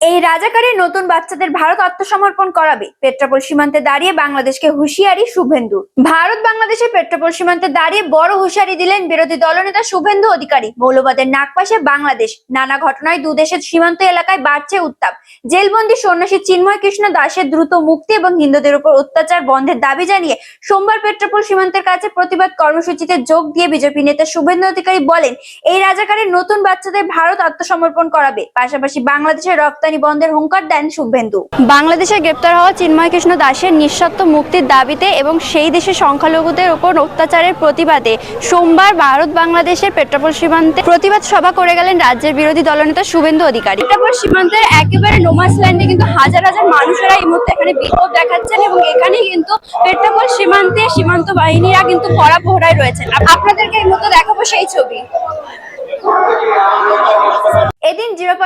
এই রাজাকারের নতুন বাচ্চাদের ভারত আত্মসমর্পণ করাবে। পেট্রাপোল সীমান্তে দাঁড়িয়ে বাংলাদেশকে হুঁশিয়ারি শুভেন্দু। ভারত বাংলাদেশের পেট্রাপোল সীমান্তে দাঁড়িয়ে বড় হুঁশিয়ারি দিলেন বিরোধী দলনেতা শুভেন্দু অধিকারী। মৌলবাদের নাকপাশে বাংলাদেশ। নানা ঘটনায় দুদেশের সীমান্ত এলাকায় বাড়ছে উত্তাপ। জেলবন্দি সন্ন্যাসী চিন্ময় কৃষ্ণ দাসের দ্রুত মুক্তি এবং হিন্দুদের উপর অত্যাচার বন্ধের দাবি জানিয়ে সোমবার পেট্রাপোল সীমান্তের কাছে প্রতিবাদ কর্মসূচিতে যোগ দিয়ে বিজেপি নেতা শুভেন্দু অধিকারী বলেন, এই রাজাকারের নতুন বাচ্চাদের ভারত আত্মসমর্পণ করাবে। পাশাপাশি বাংলাদেশের রপ্তানি বন্ধের হুঙ্কার দেন শুভেন্দু। বাংলাদেশে গ্রেপ্তার হওয়া চিন্ময় কৃষ্ণ দাসের নিঃশর্ত মুক্তির দাবিতে এবং সেই দেশের সংখ্যালঘুদের ওপর অত্যাচারের প্রতিবাদে সোমবার ভারত বাংলাদেশের পেট্রাপোল সীমান্তে প্রতিবাদ সভা করে গেলেন রাজ্যের বিরোধী দলনেতা শুভেন্দু অধিকারী। পেট্রাপোল সীমান্তের একেবারে নোমাস ল্যান্ডে কিন্তু হাজার হাজার মানুষেরা এই মুহূর্তে এখানে বিক্ষোভ দেখাচ্ছেন এবং এখানে কিন্তু পেট্রাপোল সীমান্তে সীমান্ত বাহিনীরা কিন্তু কড়া পহরায় রয়েছেন। আপনাদেরকে এই মুহূর্তে দেখাবো সেই ছবি।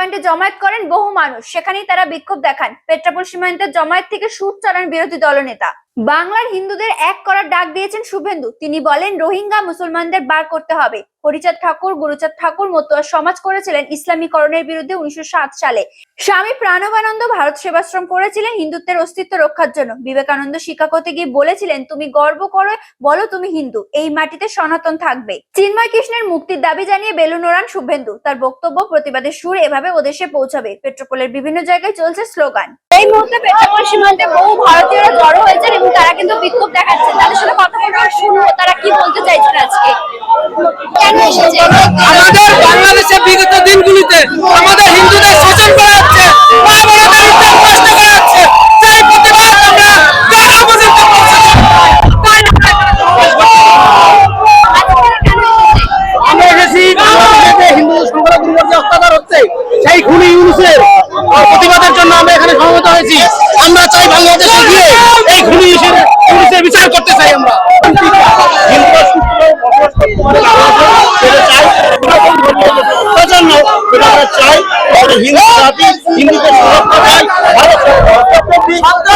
পয়েন্টে জমায়েত করেন বহু মানুষ। সেখানেই তারা বিক্ষোভ দেখান। পেট্রাপোল সীমান্তে জমায়েত থেকে সুর চড়ান বিরোধী দলনেতা। বাংলার হিন্দুদের এক করার ডাক দিয়েছেন শুভেন্দু। তিনি বলেন, রোহিঙ্গা মুসলমানদের বার করতে হবে। হরিচাঁদ ঠাকুর, গুরুচাঁদ ঠাকুর মতুয়া সমাজ করেছিলেন ইসলামীকরণের বিরুদ্ধে উনিশশো সাত সালে। স্বামী প্রাণবানন্দ ভারত সেবাশ্রম করেছিলেন হিন্দুত্বের অস্তিত্ব রক্ষার জন্য। বিবেকানন্দ শিক্ষাকতে গিয়ে বলেছিলেন, তুমি গর্ব করো, বলো তুমি হিন্দু। এই মাটিতে সনাতন থাকবে। চিন্ময় কৃষ্ণের মুক্তির দাবি জানিয়ে বেলুন ওড়ান শুভেন্দু। তার বক্তব্য প্রতিবাদের সুর এভাবে ওদেশে পৌঁছাবে। পেট্রোপোলের বিভিন্ন জায়গায় চলছে স্লোগান। এই মুহূর্তে পেট্রোল সীমান্তে বহু ভারতীয়রা জড়ো হয়েছেন এবং তারা কিন্তু বিক্ষোভ দেখাচ্ছেন তাদের সাথে কথা বলে শুনব তারা কি বলতে চাইছেন আজকে। কেন এসেছে? আমাদের বাংলাদেশে বিগত দিনগুলিতে আমাদের হিন্দুদের হিন্দু জাতি হিন্দুদের সুরক্ষা চাই ভারত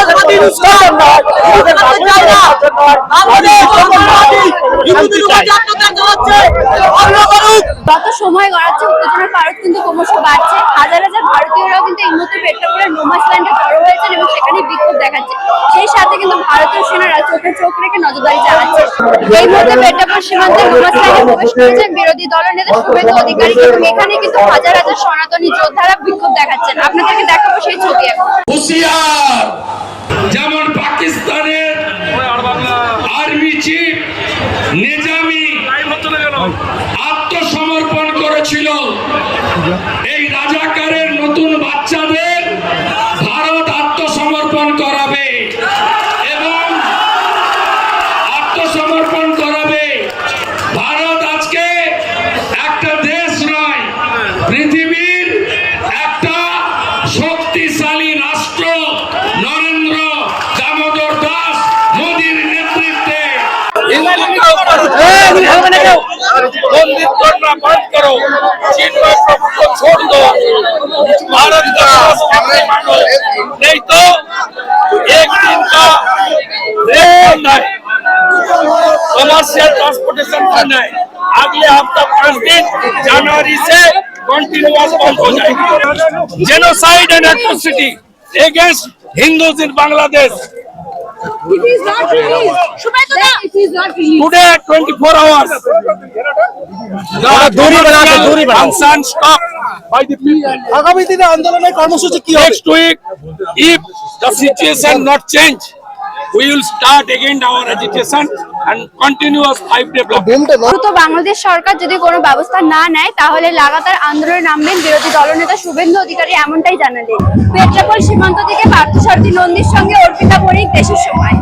যত সময় গড়াচ্ছে উত্তেজনার পারদ কিন্তু ক্রমশ বাড়ছে। হাজার হাজার ভারতীয়রাও কিন্তু এই মুহূর্তে পেট্রোপোলের নোমাস ল্যান্ডে জড়ো হয়েছেন এবং সেখানে বিক্ষোভ দেখাচ্ছে। সেই সাথে কিন্তু ভারতীয় সেনারা চোখে চোখ রেখে নজরদারি চালাচ্ছে। এই মুহূর্তে পেট্রাপোল সীমান্তে নোমাস ল্যান্ডে প্রবেশ করেছেন বিরোধী দলনেতা শুভেন্দু অধিকারী এবং এখানে কিন্তু হাজার হাজার সনাতনী যোদ্ধারা বিক্ষোভ দেখাচ্ছেন। আপনাদেরকে দেখাবো সেই ছবি এখন। হুশিয়ার! যেমন পাকিস্তানের আর্মি চিফ নিজামি আত্মসমর্পণ করেছিল। এই রাজাকারের নতুন বাচ্চাদের ভারত আত্মসমর্পণ করাবে এবং আত্মসমর্পণ করাবে। ভারত আজকে একটা দেশ নয়, পৃথিবীর একটা শক্তিশালী রাষ্ট্র बंदित करना बंद करो चिन्मय प्रभु को छोड़ दो भारत का संस्कृति मानो नहीं तो एक दिन का रेट करना है कमर्शियल ट्रांसपोर्टेशन करना है अगले हफ्ता पांच दिन जनवरी से कंटिन्यूअस बंद हो जाएगी genocide and atrocity against Hindus in Bangladesh. কর্মসূচি কি বাংলাদেশ সরকার যদি কোনো ব্যবস্থা না নেয় তাহলে লাগাতার আন্দোলনে নামবেন বিরোধী দলনেতা শুভেন্দু অধিকারী এমনটাই জানালেন। পেট্রাপল সীমান্ত থেকে পার্থ সারথী নন্দীর সঙ্গে অর্পিতা পরিক দেশের সময়।